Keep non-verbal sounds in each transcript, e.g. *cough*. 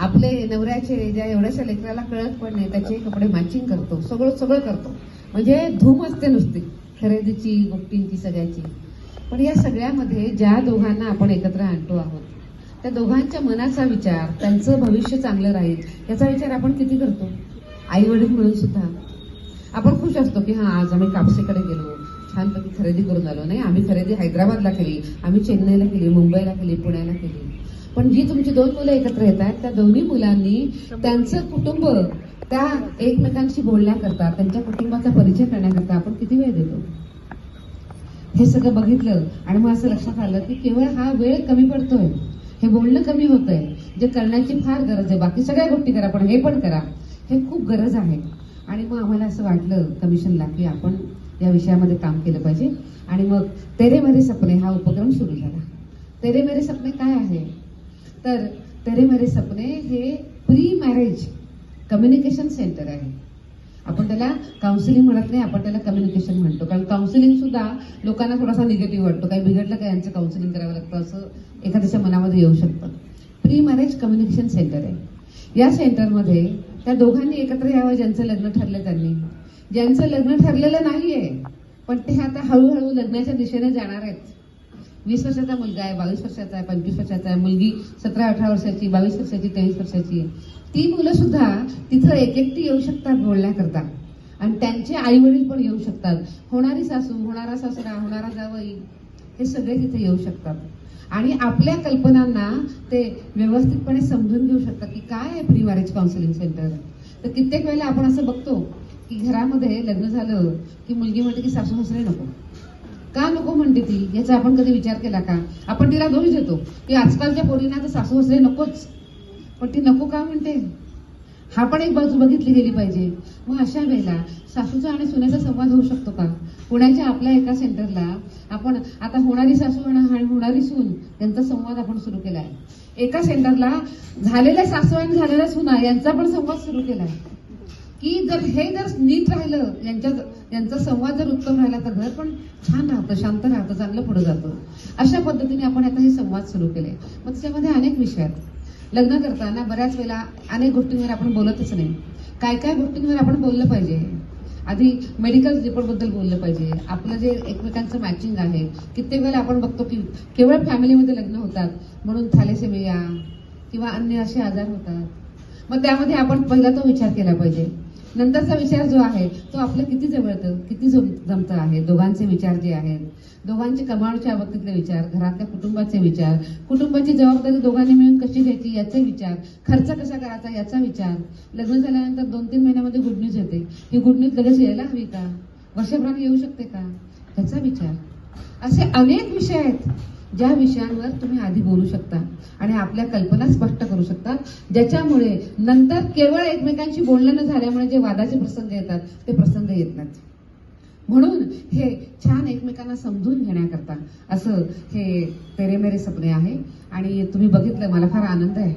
आपले नवऱ्याचे ज्या एवढ्याशा लेकराला कळत पण नाही त्याचे कपडे मॅचिंग करतो सगळं सगळं करतो. म्हणजे धूम असते नुसती खरेदीची गुप्टींची सगळ्याची. पण या सगळ्यामध्ये ज्या दोघांना आपण एकत्र आणतो आहोत त्या दोघांच्या मनाचा विचार त्यांचं भविष्य चांगलं राहील याचा विचार आपण किती करतो? आई वडील म्हणून सुद्धा. आपण खुश असतो की हा आज आम्ही कापसेकडे गेलो. छानपैकी खरेदी करून आलो. नाही आम्ही खरेदी हैदराबादला केली आम्ही चेन्नईला केली मुंबईला केली पुण्याला केली. पण जी तुमची दोन मुलं एकत्र येत आहेत त्या दोन्ही मुलांनी त्यांचं कुटुंब त्या एकमेकांशी बोलण्याकरता त्यांच्या कुटुंबाचा परिचय करण्याकरता आपण किती वेळ देतो? हे सगळं बघितलं आणि मग असं लक्षात आलं की केवळ हा वेळ कमी पडतोय. हे बोलणं कमी होतंय. जे करण्याची फार गरज आहे. बाकी सगळ्या गोष्टी करा पण हे पण करा. हे खूप गरज आहे. आणि मग आम्हाला असं वाटलं कमिशनला की आपण या विषयामध्ये काम केलं पाहिजे. आणि मग तेरे मेरे सपने हा उपक्रम सुरू झाला. तेरे मेरे सपने काय आहे? तर तेरे मेरे सपने हे प्री मॅरेज कम्युनिकेशन सेंटर आहे. आपण त्याला काउन्सिलिंग म्हणत नाही आपण त्याला कम्युनिकेशन म्हणतो. कारण काउन्सिलिंग सुद्धा लोकांना थोडासा निगेटिव्ह वाटतो. काही बिघडलं का यांचं काउन्सिलिंग करावं लागतं? असं एखाद्याच्या मनामध्ये येऊ शकतं. प्री मॅरेज कम्युनिकेशन सेंटर आहे. या सेंटरमध्ये त्या दोघांनी एकत्र यावं ज्यांचं लग्न ठरलं त्यांनी. ज्यांचं लग्न ठरलेलं नाही आहे पण ते आता हळूहळू लग्नाच्या दिशेने जाणार आहेत. वीस वर्षाचा मुलगा आहे बावीस वर्षाचा आहे पंचवीस वर्षाचा आहे. मुलगी सतरा अठरा वर्षाची बावीस वर्षाची तेवीस वर्षाची आहे. ती मुलं सुद्धा तिथं एक एकटी येऊ शकतात बोलण्याकरता. आणि त्यांचे आई वडील पण येऊ शकतात. होणारी सासू होणारा सासरा होणारा जावई हे सगळे तिथे येऊ शकतात. आणि आपल्या कल्पनांना ते व्यवस्थितपणे समजून घेऊ शकतात की काय आहे प्री मॅरेज काउन्सिलिंग सेंटर तर कित्येक वेळेला आपण असं बघतो की घरामध्ये लग्न झालं की मुलगी म्हणते की सासू सासरे नको. का नको म्हणते ती? याचा आपण कधी विचार केला का? आपण तिला दोष देतो. की आजकालच्या पोरींना तर सासू असले नकोच. पण ती नको का म्हणते? हा पण एक बाजू बघितली गेली पाहिजे. मग अशा वेळेला सासूचा आणि सुनेचा संवाद होऊ शकतो का? पुण्याच्या आपल्या एका सेंटरला आपण आता होणारी सासू आणि होणारी सून यांचा संवाद आपण सुरू केला आहे एका सेंटरला झालेल्या सासू आणि झालेल्या सुना यांचा पण संवाद सुरू केला आहे की जर हे जर नीट राहिलं यांच्या यांचा संवाद जर उत्तम राहिला तर घर पण छान राहतं शांत राहतं चांगलं पुढे जातं. अशा पद्धतीने आपण आता हे संवाद सुरू केले. मग त्याच्यामध्ये अनेक विषय आहेत. लग्न करताना बऱ्याच वेळेला अनेक गोष्टींवर आपण बोलतच नाही. काय काय गोष्टींवर आपण बोललं पाहिजे? आधी मेडिकल रिपोर्टबद्दल बोललं पाहिजे. आपलं जे एकमेकांचं मॅचिंग आहे कित्येक वेळेला आपण बघतो की केवळ फॅमिलीमध्ये लग्न होतात म्हणून थॅलेसेमिया किंवा अन्य असे आजार होतात. मग त्यामध्ये आपण पहिला तो विचार केला पाहिजे. नंतरचा विचार जो आहे तो आपलं किती जवळतं किती जम- जमतं आहे? दोघांचे विचार जे आहेत दोघांचे कमावच्या बाबतीतले विचार घरातल्या कुटुंबाचे विचार कुटुंबाची जबाबदारी दोघांनी मिळून कशी घ्यायची याचे विचार खर्च कसा करायचा याचा विचार लग्न झाल्यानंतर दोन तीन महिन्यामध्ये गुड न्यूज येते. ही गुड न्यूज लगेच यायला हवी का? वर्षभराने येऊ शकते का? त्याचा विचार. असे अनेक विषय आहेत. ज्या विषयांवर तुम्ही आधी बोलू शकता आणि आपल्या कल्पना स्पष्ट करू शकता ज्याच्यामुळे नंतर केवळ एकमेकांशी बोलणं न झाल्यामुळे जे वादाचे प्रसंग येतात ते प्रसंग येत नाहीत. म्हणून हे छान एकमेकांना समजून घेण्याकरता असं हे तेरे मेरे सपने आहे. आणि तुम्ही बघितलं मला फार आनंद आहे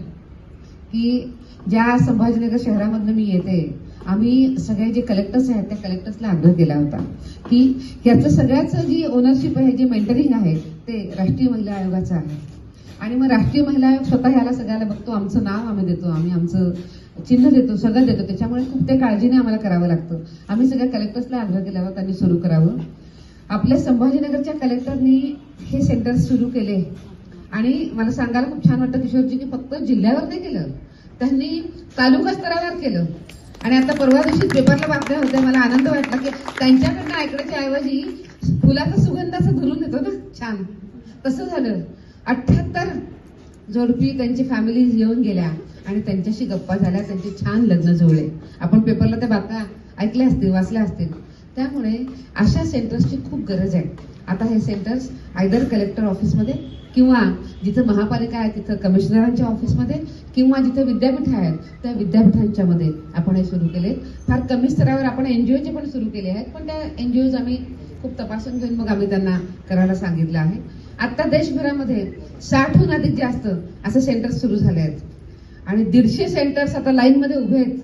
की ज्या संभाजीनगर शहरामधनं मी येते आम्ही सगळे जे कलेक्टर्स आहेत त्या कलेक्टर्सला आग्रह केला होता की याचं सगळ्याचं जी ओनरशिप आहे जे मेंटरिंग आहे ते राष्ट्रीय महिला आयोगाचं आहे. आणि मग राष्ट्रीय महिला आयोग स्वतः ह्याला सगळ्याला बघतो आमचं नाव आम्ही देतो आम्ही आमचं चिन्ह देतो सगळं देतो. त्याच्यामुळे खूप ते काळजीने आम्हाला करावं लागतं. आम्ही सगळ्या कलेक्टर्सला आग्रह केला होता त्यांनी सुरू करावं. आपल्या संभाजीनगरच्या कलेक्टरनी हे सेंटर सुरू केले. आणि मला सांगायला खूप छान वाटतं किशोरजी की फक्त जिल्ह्यावर नाही केलं त्यांनी तालुका स्तरावर केलं. आणि आता परवा दिवशी पेपरला बातम्या होत्या. मला आनंद वाटला की त्यांच्याकडनं ऐकण्याच्या ऐवजी फुलाचा सुगंधाचं धरून येतो ना. छान. तसं झालं. अठ्ठ्याहत्तर जोडपी त्यांची फॅमिली येऊन गेल्या आणि त्यांच्याशी गप्पा झाल्या. त्यांचे छान लग्न जुळले. आपण पेपरला त्या बातम्या ऐकल्या असतील वाचल्या असतील. त्यामुळे अशा सेंटर्सची खूप गरज आहे. आता हे सेंटर्स आयदर कलेक्टर ऑफिसमध्ये किंवा जिथं महापालिका आहे तिथं कमिशनरांच्या ऑफिसमध्ये किंवा जिथं विद्यापीठ आहेत त्या विद्यापीठांच्या मध्ये आपण हे सुरू केले. फार कमी स्तरावर आपण एनजीओचे पण सुरू केले आहेत पण त्या एनजीओज आम्ही खूप तपासून घेऊन मग आम्ही त्यांना करायला सांगितलं आहे. आता देशभरामध्ये साठहून अधिक जास्त असे सेंटर्स सुरू झाले आहेत. आणि दीडशे सेंटर्स आता लाईनमध्ये उभे आहेत.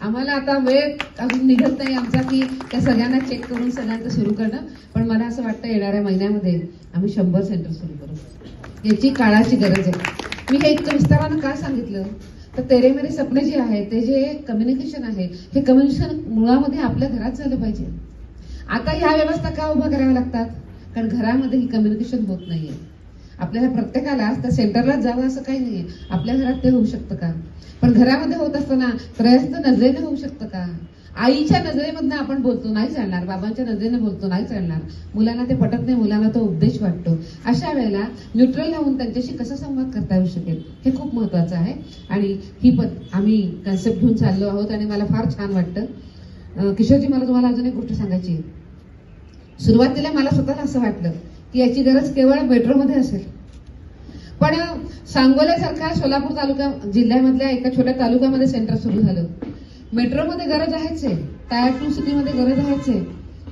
आम्हाला आता वेळ अजून निघत नाही आमचा की त्या सगळ्यांना चेक करून सगळ्यांचं सुरू करणं. पण मला असं वाटतं येणाऱ्या महिन्यामध्ये आम्ही शंभर सेंटर सुरू करू. याची काळाची गरज आहे. मी हे इतकं विस्तारानं का सांगितलं? तर तेरे मेरे सपने जे आहे ते जे कम्युनिकेशन आहे हे कम्युनिकेशन मुळामध्ये आपल्या घरात झालं पाहिजे. आता ह्या व्यवस्था का उभ्या कराव्या लागतात? कारण घरामध्ये ही कम्युनिकेशन होत नाहीये. आपल्याला प्रत्येकाला त्या सेंटरलाच जावं असं काही नाहीये. आपल्या घरात ते होऊ शकतं का? पण घरामध्ये होत असताना प्रयत्न नजरेने होऊ शकतं का? आईच्या नजरेमधनं आपण बोलतो नाही चालणार. बाबांच्या नजरेने बोलतो नाही चालणार. मुलांना ते पटत नाही मुलांना तो उपदेश वाटतो. अशा वेळेला न्यूट्रल राहून त्यांच्याशी कसा संवाद करता येऊ शकेल हे खूप महत्वाचं आहे. आणि ही पद आम्ही कन्सेप्ट घेऊन चाललो आहोत आणि मला फार छान वाटतं. किशोरजी मला तुम्हाला अजून एक गोष्ट सांगायची आहे. सुरुवातीला मला स्वतःला असं वाटलं की याची गरज केवळ मेट्रोमध्ये असेल. पण सांगोल्यासारख्या सोलापूर तालुका जिल्ह्यामधल्या एका छोट्या तालुक्यामध्ये सेंटर सुरू झालं. मेट्रोमध्ये गरज आहेच आहे. टायर टू सिटीमध्ये गरज आहेच आहे.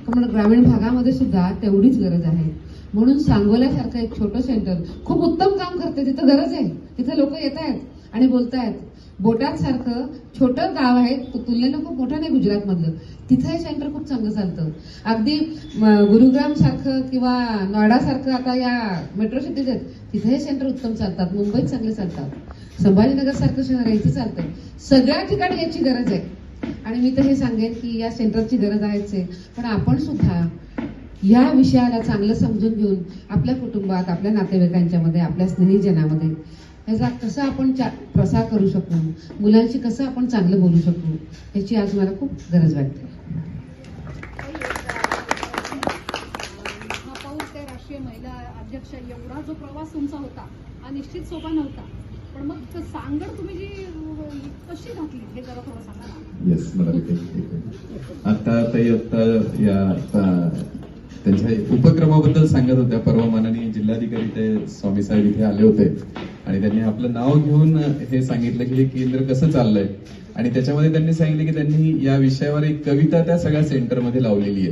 पण ग्रामीण भागामध्ये सुद्धा तेवढीच गरज आहे. म्हणून सांगोल्यासारखं एक छोटं सेंटर खूप उत्तम काम करते. तिथं गरज आहे. तिथं लोक येत आहेत आणि बोलतायत बोटांसारखं छोटं गाव आहे तुलनेनं खूप मोठं नाही गुजरात मधलं तिथं हे सेंटर खूप चांगलं चालतं. अगदी गुरुग्राम सारखं किंवा नोएडा सारखं आता या मेट्रो सिटीज आहेत तिथे हे सेंटर उत्तम चालतात मुंबईत चांगले चालतात. संभाजीनगर सारखं शहर आहे इथे चालतंय. सगळ्या ठिकाणी याची गरज आहे. आणि मी तर हे सांगेन की या सेंटरची गरज आहेच आहे. पण आपण सुद्धा या विषयाला चांगलं समजून घेऊन आपल्या कुटुंबात आपल्या नातेवाईकांच्यामध्ये आपल्या स्नेहीजनामध्ये याचा कसं आपण चा- प्रसार करू शकू मुलांशी कसं आपण चांगलं बोलू शकू याची आज मला खूप गरज वाटते. ते राष्ट्रीय महिला अध्यक्ष एवढा जो प्रवास तुमचा होता हा निश्चित सोपा नव्हता. पण मग त- सांगड तुम्ही जी कशी घातली? हे जरा थोडं सांगा येस मला आता ताई आता या आता त्यांच्या उपक्रमाबद्दल सांगत होत्या. परवा माननीय जिल्हाधिकारी ते स्वामी साहेब इथे आले होते. आणि त्यांनी आपलं नाव घेऊन हे सांगितलं की हे केंद्र कसं चाललंय? आणि त्याच्यामध्ये त्यांनी सांगितलं की त्यांनी या विषयावर एक कविता त्या सगळ्या सेंटरमध्ये लावलेली आहे.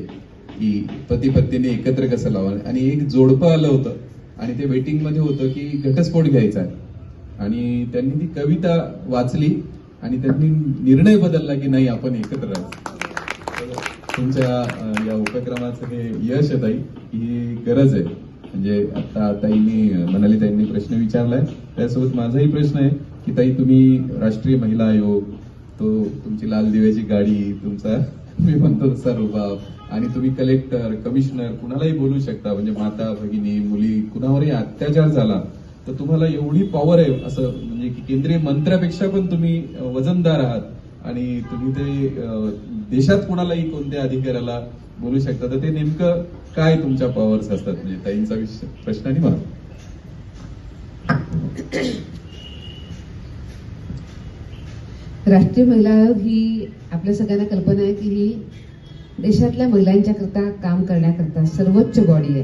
की पती पत्नीने एकत्र कसं लावा आणि एक जोडपं आलं होतं. आणि ते वेटिंगमध्ये होतं की घटस्फोट घ्यायचा आहे. आणि त्यांनी ती कविता वाचली आणि त्यांनी निर्णय बदलला की नाही आपण एकत्र राहू. तर तुमच्या या उपक्रमाचं हे यश आहे की ही गरज आहे. म्हणजे आता ताईंनी मनाली ताईंनी प्रश्न विचारलाय. त्यासोबत माझाही प्रश्न आहे की ताई तुम्ही राष्ट्रीय महिला आयोग तो तुमची लाल दिव्याची गाडी तुमचा *laughs* मी म्हणतो तसा रुबाब आणि तुम्ही कलेक्टर कमिशनर कुणालाही बोलू शकता. म्हणजे माता भगिनी मुली कुणावरही अत्याचार झाला तर तुम्हाला एवढी पॉवर आहे असं म्हणजे की केंद्रीय मंत्र्यापेक्षा पण तुम्ही वजनदार आहात. आणि तुम्ही ते देशात कोणालाही कोणत्या अधिकाऱ्याला बोलू शकता. तर ते नेमकं काय तुमच्या पॉवर्स असतात? म्हणजे ताईंचा विषय प्रश्न आणि मला. राष्ट्रीय महिला आयोग ही आपल्या सगळ्यांना कल्पना आहे की ही देशातल्या महिलांच्या करता काम करण्याकरता सर्वोच्च बॉडी आहे.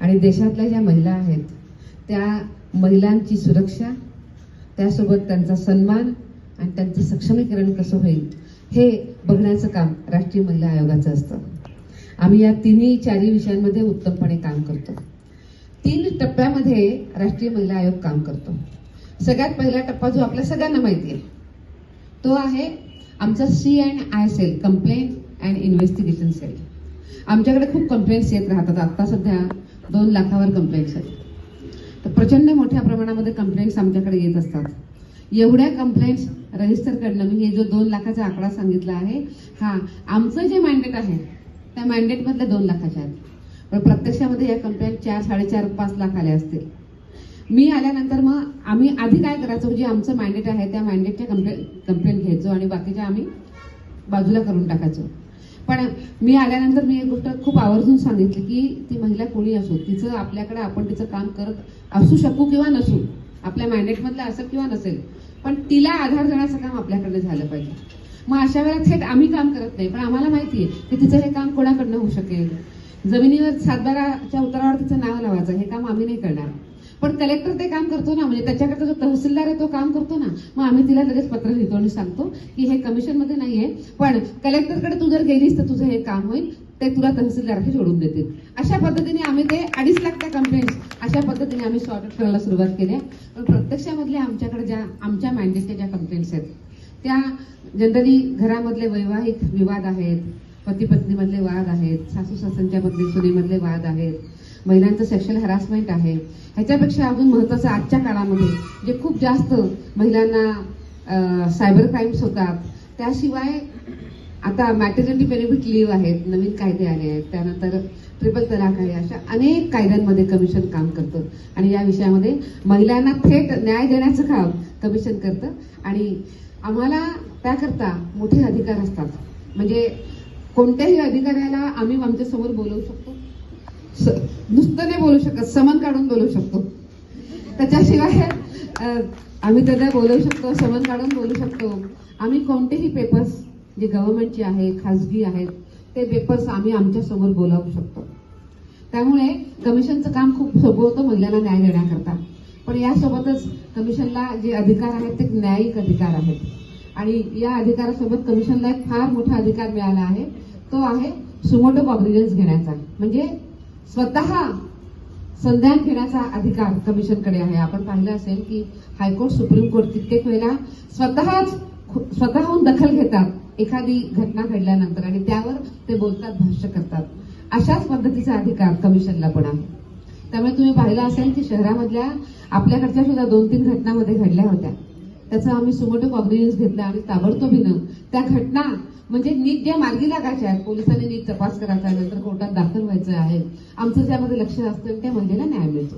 आणि देशातल्या ज्या महिला आहेत त्या महिलांची सुरक्षा त्यासोबत त्यांचा सन्मान आणि त्यांचं सक्षमीकरण कसं होईल हे बघण्याचं काम राष्ट्रीय महिला आयोगाचं असतं. आम्ही या तिन्ही चारही विषयांमध्ये उत्तमपणे काम करतो. तीन टप्प्यामध्ये राष्ट्रीय महिला आयोग काम करतो. सगळ्यात पहिला टप्पा जो आपल्या सगळ्यांना माहिती आहे तो आहे आमचा C and I cell complaint and investigation cell. आमच्याकडे खूप कंप्लेंट्स येत राहतात. आत्ता सध्या दोन लाखावर कंप्लेंट्स आहेत. तर प्रचंड मोठ्या प्रमाणामध्ये कंप्लेंट्स आमच्याकडे येत असतात. एवढ्या कंप्लेंट्स रजिस्टर करणं मी हे जो दोन लाखाचा आकडा सांगितला आहे हा आमचं जे मॅन्डेट आहे त्या मॅन्डेटमधल्या दोन लाखाच्या आहेत. पण प्रत्यक्षामध्ये या कंप्लेंट चार साडेचार पाच लाख आल्या असतील. मी आल्यानंतर मग आम्ही आधी काय करायचो जे आमचं मॅन्डेट आहे त्या मॅन्डेटच्या कंप्लेन कंप्लेंट घ्यायचो आणि बाकीच्या आम्ही बाजूला करून टाकायचो. पण मी आल्यानंतर मी एक गोष्ट खूप आवर्जून सांगितली की ती महिला कोणी असो तिचं आपल्याकडे आपण तिचं काम करत असू शकू किंवा नसू आपल्या मॅन्डेटमधलं असं किंवा नसेल पण तिला आधार देण्याचं काम आपल्याकडे झालं पाहिजे. मग अशा वेळा थेट आम्ही काम करत नाही. पण आम्हाला माहिती आहे की तिचं हे काम कोणाकडनं होऊ शकेल? जमिनीवर सातबाराच्या उतारावर तिचं नाव लावायचं. हे काम आम्ही नाही करणार. पण कलेक्टर ते काम करतो ना म्हणजे त्याच्याकडे जो तहसीलदार आहे तो काम करतो ना मग आम्ही तिला लगेच पत्र लिहितो आणि सांगतो की हे कमिशनमध्ये नाहीये पण कलेक्टरकडे तू जर गेलीस तर तुझं हे काम होईल ते तुला तहसीलदाराशी जोडून देतील. अशा पद्धतीने आम्ही ते अडीच लाख त्या कंप्लेंट्स अशा पद्धतीने आम्ही सॉर्ट करायला सुरुवात केली आहे. पण प्रत्यक्षामधल्या आमच्याकडे ज्या आमच्या मॅन्डेटच्या ज्या कंप्लेंट्स आहेत त्या जनरली घरामधले वैवाहिक विवाद आहेत पती पत्नीमधले वाद आहेत सासू सासऱ्यांच्या पत्नी सुनेमधले वाद आहेत महिलांचं सेक्शुअल हॅरासमेंट आहे. ह्याच्यापेक्षा अजून महत्वाचं आजच्या काळामध्ये जे खूप जास्त महिलांना सायबर क्राईम्स होतात त्याशिवाय आता मॅटर्निटी बेनिफिट लिव्ह आहेत नवीन कायदे आले आहेत त्यानंतर ट्रिपल तलाक आहे अशा अनेक कायद्यांमध्ये कमिशन काम करतं. आणि या विषयामध्ये महिलांना थेट न्याय देण्याचं काम कमिशन करतं. आणि आम्हाला त्याकरता मोठे अधिकार असतात. म्हणजे कोणत्याही अधिकाऱ्याला आम्ही आमच्यासमोर बोलवू शकतो. स- नुसतं नाही बोलू शकत समन काढून बोलू शकतो. त्याच्याशिवाय आम्ही त्यांना बोलवू शकतो समन काढून बोलू शकतो. आम्ही कोणतेही पेपर्स जे गव्हर्नमेंटचे आहे खाजगी आहेत ते पेपर्स आम्ही आमच्यासमोर बोलावू शकतो. त्यामुळे कमिशनचं काम खूप सोपं होतं महिलांना न्याय देण्याकरता. पण यासोबतच कमिशनला जे अधिकार आहेत ते न्यायिक अधिकार आहेत. आणि या अधिकारासोबत कमिशनला एक फार मोठा अधिकार मिळाला आहे. तो आहे सुमोटो कॉग्रिजन्स घेण्याचा. म्हणजे स्वतः संधान घेण्याचा अधिकार कमिशनकडे आहे. आपण पाहिलं असेल की हायकोर्ट सुप्रीम कोर्ट कित्येक वेळेला स्वतःच स्वतःहून दखल घेतात एखादी घटना घडल्यानंतर आणि त्यावर ते बोलतात भाष्य करतात. अशाच पद्धतीचा अधिकार कमिशनला पण आहे. त्यामुळे तुम्ही पाहिलं असेल की शहरामधल्या आपल्याकडच्या सुद्धा दोन तीन घटनामध्ये घडल्या होत्या. त्याचा आम्ही सुमोटो कॉग्निजन्स घेतला आणि ताबडतोबीनं त्या घटना म्हणजे नीट ज्या मार्गी लागायच्या आहेत पोलिसांनी नीट तपास करायचा आहे नंतर कोर्टात दाखल व्हायचं आहे आमचं ज्यामध्ये लक्ष असतं त्या महिलेला न्याय मिळतो.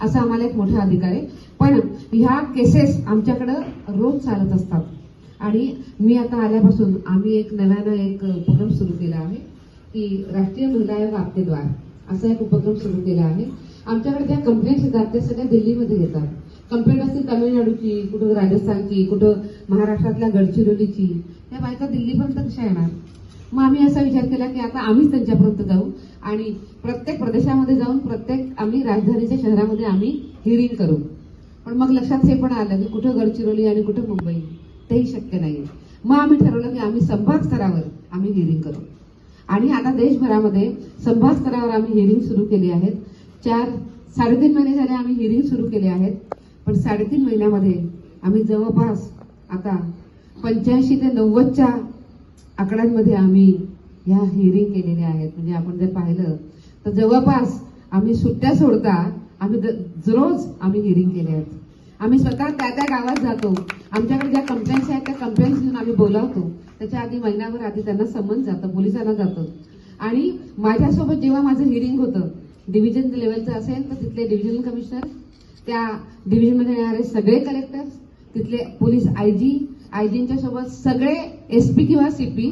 असा आम्हाला एक मोठा अधिकार आहे. पण ह्या केसेस आमच्याकडं रोज चालत असतात. आणि मी आता आल्यापासून आम्ही एक नव्यानं एक उपक्रम सुरू केला आहे की राष्ट्रीय महिला आयोग आपतेद्वार असा एक उपक्रम सुरू केला आहे. आमच्याकडे त्या कंप्लेंट्स येतात त्या सगळ्या दिल्लीमध्ये येतात. कंप्लेंट असतील तामिळनाडूची कुठं राजस्थानची कुठं महाराष्ट्रातल्या गडचिरोलीची. त्या बायका दिल्लीपर्यंत कशा येणार? मग आम्ही असा विचार केला की आता आम्हीच त्यांच्यापर्यंत जाऊ आणि प्रत्येक प्रदेशामध्ये जाऊन प्रत्येक आम्ही राजधानीच्या शहरामध्ये आम्ही हिरिंग करू. पण मग लक्षात हे पण आलं की कुठं गडचिरोली आणि कुठं मुंबई तेही शक्य नाही मग आम्ही ठरवलं की आम्ही संभाग स्तरावर आम्ही हिअरिंग करू. आणि आता देशभरामध्ये संभाग स्तरावर आम्ही हिअरिंग सुरू केली आहेत. चार साडेतीन महिने झाले आम्ही हिअरिंग सुरू केले आहेत. पण साडेतीन महिन्यामध्ये आम्ही जवळपास आता पंच्याऐंशी ते नव्वदच्या आकड्यांमध्ये आम्ही ह्या हिअरिंग केलेल्या आहेत. म्हणजे आपण जर पाहिलं तर जवळपास आम्ही सुट्ट्या सोडता आम्ही द- रोज आम्ही हिअरिंग केले आहेत. आम्ही स्वतः त्या त्या गावात जातो. आमच्याकडे ज्या कंप्लेंट्स आहेत त्या कंप्लेंट्स घेऊन आम्ही बोलावतो. त्याच्या आधी महिनाभर आधी त्यांना समन जातं पोलिसांना जातं. आणि माझ्यासोबत जेव्हा माझं हिअरिंग होतं डिव्हिजन लेवलचं असेल तर तिथले डिव्हिजनल कमिशनर त्या डिव्हिजनमध्ये येणारे सगळे कलेक्टर्स तिथले पोलीस आयजी आयजींच्या सोबत सगळे एसपी किंवा सीपी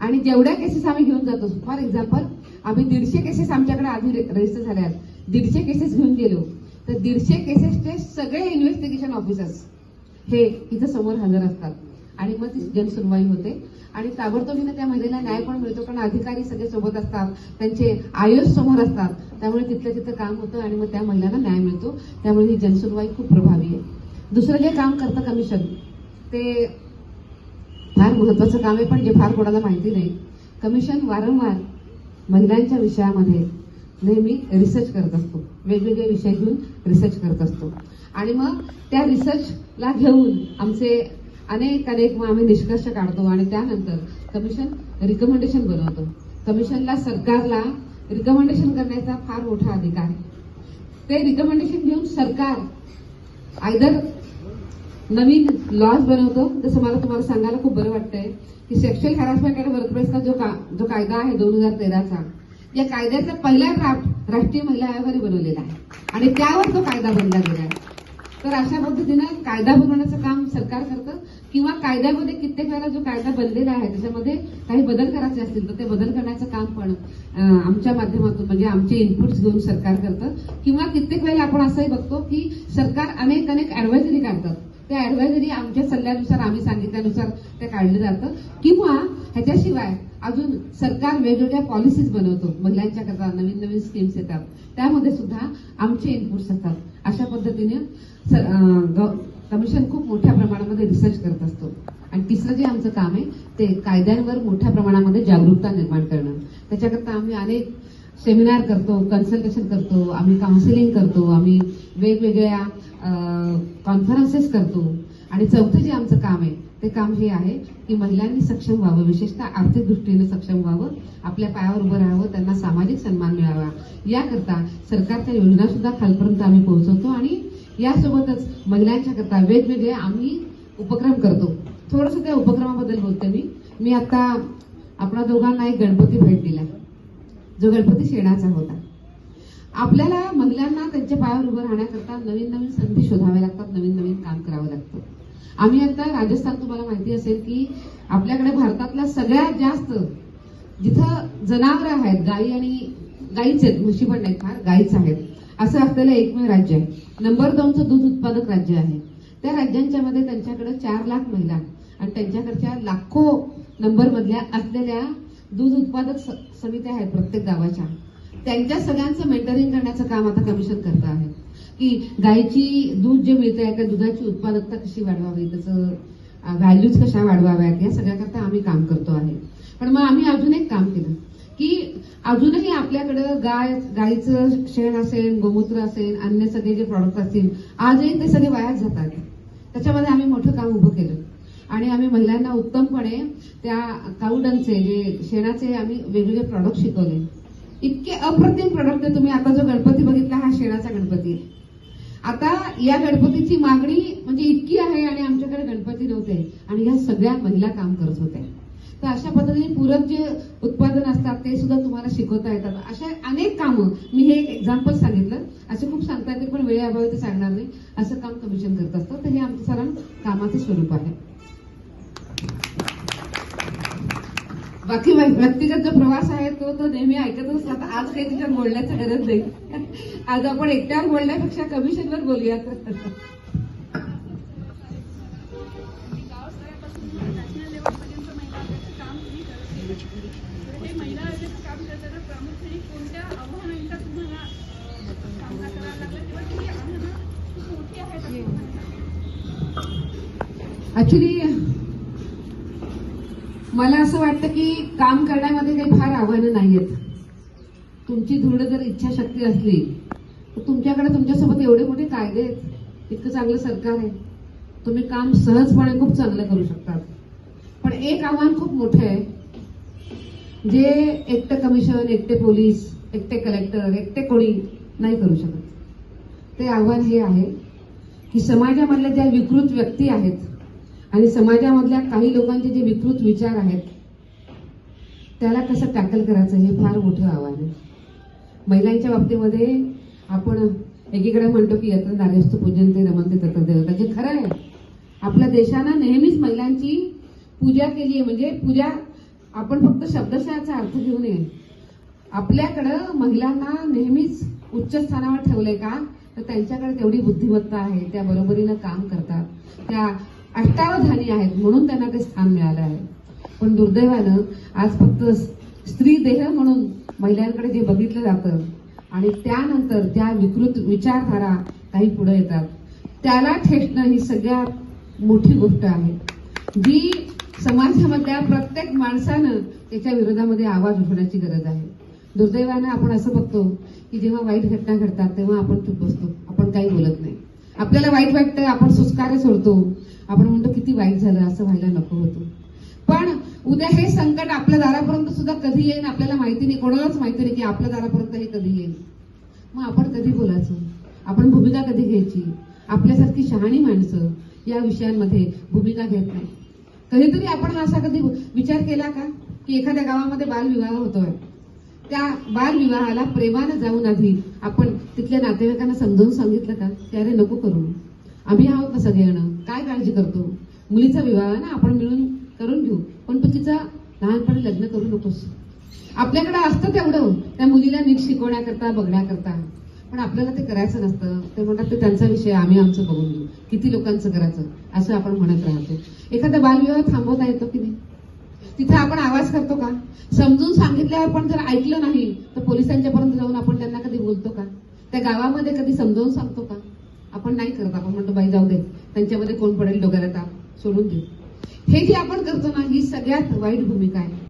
आणि जेवढ्या केसेस आम्ही घेऊन जातो फॉर एक्झाम्पल आम्ही दीडशे केसेस आमच्याकडे आधी रजिस्टर झाल्या आहेत. दीडशे केसेस घेऊन गेलो तर दीडशे केसेसचे सगळे इन्व्हेस्टिगेशन ऑफिसर्स हे इथं समोर हजर असतात. आणि मग ती जनसुनवाई होते. आणि ताबडतोबीने त्या महिलेला न्याय पण मिळतो कारण अधिकारी सगळे सोबत असतात त्यांचे आयुष समोर असतात. त्यामुळे तिथलं तिथं काम होतं आणि मग त्या महिलांना न्याय मिळतो. त्यामुळे ही जनसुनवाई खूप प्रभावी आहे. दुसरं जे काम करतं कमिशन. ते फार महत्वाचं काम आहे पण जे फार कोणाला माहिती नाही. कमिशन वारंवार महिलांच्या विषयामध्ये नेहमी रिसर्च करत असतो. वेगवेगळे विषय घेऊन रिसर्च करत असतो. आणि मग त्या रिसर्चला घेऊन आमचे अनेक अनेक मग आम्ही निष्कर्ष काढतो आणि त्यानंतर कमिशन रिकमेंडेशन बनवतो. कमिशनला सरकारला रिकमेंडेशन करण्याचा फार मोठा अधिकार आहे. ते रिकमेंडेशन घेऊन सरकार आयदर नवीन लॉज बनवतो. जसं मला तुम्हाला सांगायला खूप बरं वाटतंय की सेक्शुअल हॅरासमेंट अँड वर्कप्लेसचा जो का जो कायदा आहे दोन हजार तेराचा या कायद्याचा पहिला ड्राफ्ट राष्ट्रीय महिला आयोगाने बनवलेला आहे. आणि त्यावर तो कायदा बनला गेला आहे. तर अशा पद्धतीनं कायदा बनवण्याचं काम सरकार करतं किंवा कायद्यामध्ये कित्येक वेळा जो कायदा बनलेला आहे त्याच्यामध्ये काही बदल करायचे असतील तर ते बदल करण्याचं काम पण आमच्या माध्यमातून म्हणजे आमचे इनपुट्स घेऊन सरकार करतं. किंवा कित्येक वेळेला आपण असंही बघतो की सरकार अनेक अनेक ऍडवायझरी काढतात. त्या ऍडवायझरी आमच्या सल्ल्यानुसार आम्ही सांगितल्यानुसार ते काढलं जातं. किंवा ह्याच्याशिवाय अजून सरकार वेगवेगळ्या पॉलिसीज बनवतो. महिलांच्या करता नवीन नवीन स्कीम्स येतात. त्यामध्ये सुद्धा आमचे इनपुट्स असतात. अशा पद्धतीने ग- कमिशन खूप मोठ्या प्रमाणामध्ये रिसर्च करत असतो. आणि तिसरं जे आमचं काम आहे ते कायद्यांवर मोठ्या प्रमाणामध्ये जागरूकता निर्माण करणं. त्याच्याकरता आम्ही अनेक सेमिनार करतो कन्सल्टेशन करतो आम्ही काउन्सिलिंग करतो आम्ही वेगवेगळ्या कॉन्फरन्सेस करतो. आणि चौथं जे आमचं काम आहे ते काम हे आहे की महिलांनी सक्षम व्हावं विशेषतः आर्थिक दृष्टीने सक्षम व्हावं आपल्या पायावर उभं राहावं त्यांना सामाजिक सन्मान मिळावा. याकरता सरकारच्या योजना सुद्धा खालपर्यंत आम्ही पोहोचवतो आणि यासोबतच महिलांच्या करता वेगवेगळे आम्ही उपक्रम करतो. थोडंसं त्या उपक्रमाबद्दल बोलते मी. मी आता आपणा दोघांना एक गणपती भेट दिला जो गणपती शेणाचा होता. आपल्याला महिलांना त्यांच्या पायावर उभं राहण्याकरता नवीन नवीन संधी शोधाव्या लागतात नवीन नवीन काम करावं लागतं. आम्ही आता राजस्थान तुम्हाला माहिती असेल की आपल्याकडे भारतातल्या सगळ्यात जास्त जिथं जनावर आहेत गायी आणि गाईच आहेत म्हशी पण नाहीत फार गाईच आहेत असं असलेलं एकमेव राज्य आहे. नंबर दोनचं दूध उत्पादक राज्य आहे. त्या राज्यांच्या मध्ये त्यांच्याकडे चार लाख महिला आणि त्यांच्याकडच्या लाखो नंबर मधल्या असलेल्या दूध उत्पादक समित्या आहेत प्रत्येक गावाच्या. त्यांच्या सगळ्यांचं मेंटरिंग करण्याचं काम आता कमिशन करत आहे. की गायची दूध जे मिळते त्या दुधाची उत्पादकता कशी वाढवावी त्याचं व्हॅल्यूज कशा वाढवाव्यात या सगळ्याकरता आम्ही काम करतो आहे. पण मग आम्ही अजून एक काम केलं की अजूनही आपल्याकडं गाय गाईचं शेण असेल गोमूत्र असेल अन्य सगळे जे प्रॉडक्ट असतील आजही ते सगळे वायाच जातात. त्याच्यामध्ये आम्ही मोठं काम उभं केलं. आणि आम्ही महिलांना उत्तमपणे त्या काउडनचे जे शेणाचे आम्ही वेगवेगळे प्रॉडक्ट शिकवले. इतके अप्रतिम प्रॉडक्ट आहे तुम्ही. आता जो गणपती बघितला हा शेणाचा गणपती आहे. आता या गणपतीची मागणी म्हणजे इतकी आहे आणि आमच्याकडे गणपती नव्हते आणि या सगळ्या महिला काम करत होत्या. तर अशा पद्धतीने पूरक जे उत्पादन असतात ते सुद्धा तुम्हाला शिकवता येतात. अशा अनेक कामं. मी हे एक एक्झाम्पल सांगितलं. असे खूप सांगता येते पण वेळेअभावी ते सांगणार नाही. असं काम कमिशन करत असतं तर हे आमचं सारा कामाचं स्वरूप आहे. बाकी व्यक्तिगत जो प्रवास आहे तो तो नेहमी ऐकतच असतात आज काही तिच्या बोलण्याचं गरज नाही. आज आपण एकट्यावर बोलण्यापेक्षा कमिशनवर बोलूयात. ऍक्च्युली मला असं वाटतं की काम करण्यामध्ये काही फार आव्हानं नाहीयेत. तुमची दृढ जर इच्छाशक्ती असली तर तुमच्याकडे तुमच्यासोबत एवढे मोठे कायदे आहेत. इतकं चांगलं सरकार आहे. तुम्ही काम सहजपणे खूप चांगलं करू शकतात पण एक आव्हान खूप मोठं आहे. जे एकटं कमिशन एकटे पोलीस एकटे कलेक्टर एकटे कोणी नाही करू शकत. ते आव्हान हे आहे की समाजामधल्या ज्या विकृत व्यक्ती आहेत आणि समाजामधल्या काही लोकांचे जे विकृत विचार आहेत त्याला कसं टॅकल करायचं हे फार मोठं आव्हान आहे. महिलांच्या बाबतीमध्ये आपण एकीकडे म्हणतो की यत्र नार्यस्तु पूजनते रमनते तत्र देवता जे खरं आहे. आपल्या देशानं नेहमीच महिलांची पूजा केली आहे. म्हणजे पूजा आपण फक्त शब्दशयाचा अर्थ घेऊ नये. आपल्याकडं महिलांना नेहमीच उच्च स्थानावर ठेवले का? तर त्यांच्याकडे तेवढी बुद्धिमत्ता आहे. त्या बरोबरीनं काम करतात. त्या अष्टावधानी आहेत म्हणून त्यांना ते स्थान मिळालं आहे. पण दुर्दैवानं आज फक्त स्त्री देह म्हणून महिलांकडे जे बघितलं जातं आणि त्यानंतर त्या विकृत विचारधारा काही पुढे येतात. त्याला ठेचणं ही सगळ्यात मोठी गोष्ट आहे. जी समाजामधल्या प्रत्येक माणसानं त्याच्या विरोधामध्ये आवाज उठवण्याची गरज आहे. दुर्दैवानं आपण असं बघतो की जेव्हा वाईट घटना घडतात तेव्हा आपण चुप बसतो. आपण काही बोलत नाही. आपल्याला वाईट वाटतं आपण सुस्कारे सोडतो. आपण म्हणतो किती वाईट झालं असं व्हायला नको होतं. पण उद्या हे संकट आपल्या दारापर्यंत सुद्धा कधी येईल आपल्याला माहिती नाही कोणालाच माहिती नाही की आपल्या दारापर्यंत हे कधी येईल. मग आपण कधी बोलायचं? आपण भूमिका कधी घ्यायची? आपल्यासारखी शहाणी माणसं या विषयांमध्ये भूमिका घेत नाही. कधीतरी आपण असा कधी विचार केला का की एखाद्या गावामध्ये बालविवाह होतोय? त्या बालविवाहाला प्रेमानं जाऊन आधी आपण तिथल्या नातेवाईकांना समजावून सांगितलं का? की अरे नको करू. आम्ही आहोत ना सगळेजण. काय काळजी करतो? मुलीचा विवाह ना आपण मिळून करून घेऊ पण तू तिचा लहानपणी लग्न करू नकोस. आपल्याकडे असतं तेवढं. त्या मुलीला नीट शिकवण्याकरता बघण्याकरता. पण आपल्याला ते करायचं नसतं. ते म्हणतात ते त्यांचा विषय आम्ही आमचं बघून घेऊ. किती लोकांचं करायचं? असं आपण म्हणत राहतो. एखादा बालविवाह थांबवता येतो की नाही? तिथे आपण आवाज करतो का? समजून सांगितल्यावर पण जर ऐकलं नाही तर पोलिसांच्या पर्यंत जाऊन आपण त्यांना कधी बोलतो का? त्या गावामध्ये कधी समजावून सांगतो का? आपण नाही करत. आपण म्हणतो बाई जाऊ दे. त्यांच्यामध्ये कोण पडेल डोक्याला ताप? सोडून देऊ हे जे आपण करतो ना ही सगळ्यात वाईट भूमिका आहे.